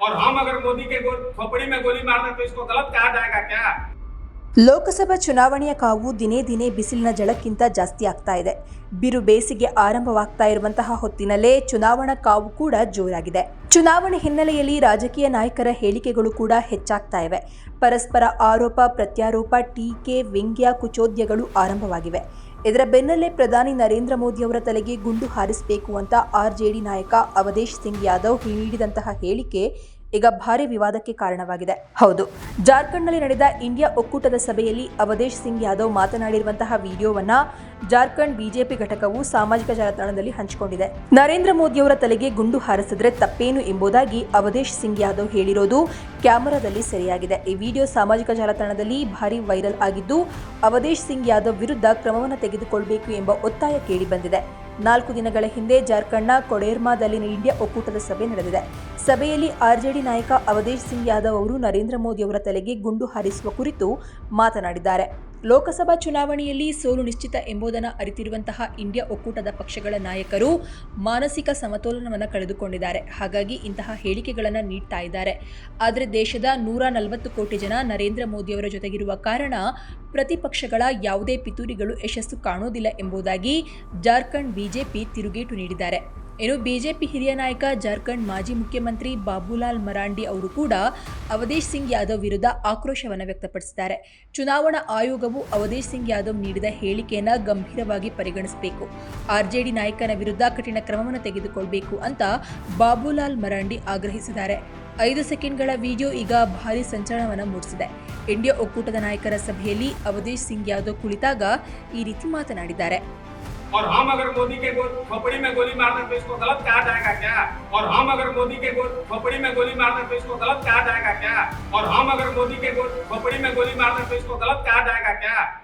और हम अगर मोदी के गो- खोपड़ी में गोली मार दें तो इसको गलत कहा जाएगा क्या ಲೋಕಸಭಾ ಚುನಾವಣೆಯ ಕಾವು ದಿನೇ ದಿನೇ ಬಿಸಿಲಿನ ಜಳಕ್ಕಿಂತ ಜಾಸ್ತಿ ಆಗ್ತಾ ಇದೆ ಬಿರು ಬೇಸಿಗೆ ಆರಂಭವಾಗ್ತಾ ಇರುವಂತಹ ಹೊತ್ತಿನಲ್ಲೇ ಚುನಾವಣಾ ಕಾವು ಕೂಡ ಜೋರಾಗಿದೆ ಚುನಾವಣೆ ಹಿನ್ನೆಲೆಯಲ್ಲಿ ರಾಜಕೀಯ ನಾಯಕರ ಹೇಳಿಕೆಗಳು ಕೂಡ ಹೆಚ್ಚಾಗ್ತಾ ಇವೆ ಪರಸ್ಪರ ಆರೋಪ ಪ್ರತ್ಯಾರೋಪ ಟೀಕೆ ವ್ಯಂಗ್ಯ ಕುಚೋದ್ಯಗಳು ಆರಂಭವಾಗಿವೆ ಇದರ ಬೆನ್ನಲ್ಲೇ ಪ್ರಧಾನಿ ನರೇಂದ್ರ ಮೋದಿ ಅವರ ತಲೆಗೆ ಗುಂಡು ಹಾರಿಸಬೇಕು ಅಂತ ಆರ್ಜೆಡಿ ನಾಯಕ ಅವಧೇಶ್ ಸಿಂಗ್ ಯಾದವ್ ನೀಡಿದಂತಹ ಹೇಳಿಕೆ ಈಗ ಭಾರಿ ವಿವಾದಕ್ಕೆ ಕಾರಣವಾಗಿದೆ. ಹೌದು. ಜಾರ್ಖಂಡ್ನಲ್ಲಿ ನಡೆದ ಇಂಡಿಯಾ ಒಕ್ಕೂಟದ ಸಭೆಯಲ್ಲಿ ಅವಧೇಶ್ ಸಿಂಗ್ ಯಾದವ್ ಮಾತನಾಡಿರುವಂತಹ ವಿಡಿಯೋವನ್ನ ಜಾರ್ಖಂಡ್ ಬಿಜೆಪಿ ಘಟಕವು ಸಾಮಾಜಿಕ ಜಾಲತಾಣದಲ್ಲಿ ಹಂಚಿಕೊಂಡಿದೆ. ನರೇಂದ್ರ ಮೋದಿಯವರ ತಲೆಗೆ ಗುಂಡು ಹಾರಿಸಿದ್ರೆ ತಪ್ಪೇನು ಎಂಬುದಾಗಿ ಅವಧೇಶ್ ಸಿಂಗ್ ಯಾದವ್ ಹೇಳಿರೋದು ಕ್ಯಾಮೆರಾದಲ್ಲಿ ಸರಿಯಾಗಿದೆ. ಈ ವಿಡಿಯೋ ಸಾಮಾಜಿಕ ಜಾಲತಾಣದಲ್ಲಿ ಭಾರಿ ವೈರಲ್ ಆಗಿದ್ದು, ಅವಧೇಶ್ ಸಿಂಗ್ ಯಾದವ್ ವಿರುದ್ಧ ಕ್ರಮವನ್ನು ತೆಗೆದುಕೊಳ್ಳಬೇಕು ಎಂಬ ಒತ್ತಾಯ ಕೇಳಿಬಂದಿದೆ ನಾಲ್ಕು ದಿನಗಳ ಹಿಂದೆ ಜಾರ್ಖಂಡ್ನ ಕೊಡೇರ್ಮಾದಲ್ಲಿ ಇಂಡಿಯಾ ಒಕ್ಕೂಟದ ಸಭೆ ನಡೆದಿದೆ. ಸಭೆಯಲ್ಲಿ ಆರ್ಜೆಡಿ ನಾಯಕ ಅವಧೇಶ್ ಸಿಂಗ್ ಯಾದವ್ ಅವರು ನರೇಂದ್ರ ಮೋದಿ ಅವರ ತಲೆಗೆ ಗುಂಡು ಹಾರಿಸುವ ಕುರಿತು ಮಾತನಾಡಿದ್ದಾರೆ. ಲೋಕಸಭಾ ಚುನಾವಣೆಯಲ್ಲಿ ಸೋಲು ನಿಶ್ಚಿತ ಎಂಬುದನ್ನು ಅರಿತಿರುವಂತಹ ಇಂಡಿಯಾ ಒಕ್ಕೂಟದ ಪಕ್ಷಗಳ ನಾಯಕರು ಮಾನಸಿಕ ಸಮತೋಲನವನ್ನು ಕಳೆದುಕೊಂಡಿದ್ದಾರೆ. ಹಾಗಾಗಿ ಇಂತಹ ಹೇಳಿಕೆಗಳನ್ನು ನೀಡ್ತಾ ಇದ್ದಾರೆ. ಆದರೆ ದೇಶದ ನೂರ ನಲವತ್ತು ಕೋಟಿ ಜನ ನರೇಂದ್ರ ಮೋದಿಯವರ ಜೊತೆಗಿರುವ ಕಾರಣ ಪ್ರತಿಪಕ್ಷಗಳ ಯಾವುದೇ ಪಿತೂರಿಗಳು ಯಶಸ್ಸು ಕಾಣುವುದಿಲ್ಲ ಎಂಬುದಾಗಿ ಜಾರ್ಖಂಡ್ ಬಿಜೆಪಿ ತಿರುಗೇಟು ನೀಡಿದ್ದಾರೆ. ಇನ್ನು ಬಿಜೆಪಿ ಹಿರಿಯ ನಾಯಕ ಜಾರ್ಖಂಡ್ ಮಾಜಿ ಮುಖ್ಯಮಂತ್ರಿ ಬಾಬುಲಾಲ್ ಮರಾಂಡಿ ಅವರು ಕೂಡ ಅವಧೇಶ್ ಸಿಂಗ್ ಯಾದವ್ ವಿರುದ್ಧ ಆಕ್ರೋಶವನ್ನು ವ್ಯಕ್ತಪಡಿಸಿದ್ದಾರೆ. ಚುನಾವಣಾ ಆಯೋಗವು ಅವಧೇಶ್ ಸಿಂಗ್ ಯಾದವ್ ನೀಡಿದ ಹೇಳಿಕೆಯನ್ನು ಗಂಭೀರವಾಗಿ ಪರಿಗಣಿಸಬೇಕು. ಆರ್ಜೆಡಿ ನಾಯಕನ ವಿರುದ್ಧ ಕಠಿಣ ಕ್ರಮವನ್ನು ತೆಗೆದುಕೊಳ್ಳಬೇಕು ಅಂತ ಬಾಬುಲಾಲ್ ಮರಾಂಡಿ ಆಗ್ರಹಿಸಿದ್ದಾರೆ. ಐದು ಸೆಕೆಂಡ್ಗಳ ವಿಡಿಯೋ ಈಗ ಭಾರಿ ಸಂಚಲನವನ್ನು ಮೂಡಿಸಿದೆ. ಇಂಡಿಯಾ ಒಕ್ಕೂಟದ ನಾಯಕರ ಸಭೆಯಲ್ಲಿ ಅವಧೇಶ್ ಸಿಂಗ್ ಯಾದವ್ ಕುಳಿತಾಗ ಈ ರೀತಿ ಮಾತನಾಡಿದ್ದಾರೆ. और हम अगर मोदी के खोपड़ी में गोली मार दें तो इसको गलत कहा जाएगा क्या? और हम अगर मोदी के खोपड़ी में गोली मार दें तो इसको गलत कहा जाएगा क्या? और हम अगर मोदी के खोपड़ी में गोली मार दें तो इसको गलत कहा जाएगा क्या?